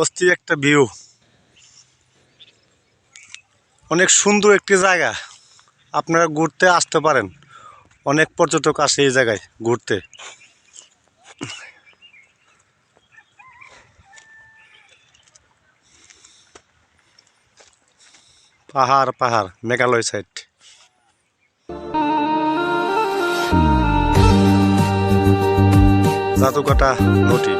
অস্থির একটা ভিউ অনেক সুন্দর একটি জায়গা। আপনারা ঘুরতে আসতে পারেন। অনেক পর্যটক আসে এই জায়গায় ঘুরতে। পাহাড় পাহাড়, মেঘালয় সাইড জাতুকাটা নটি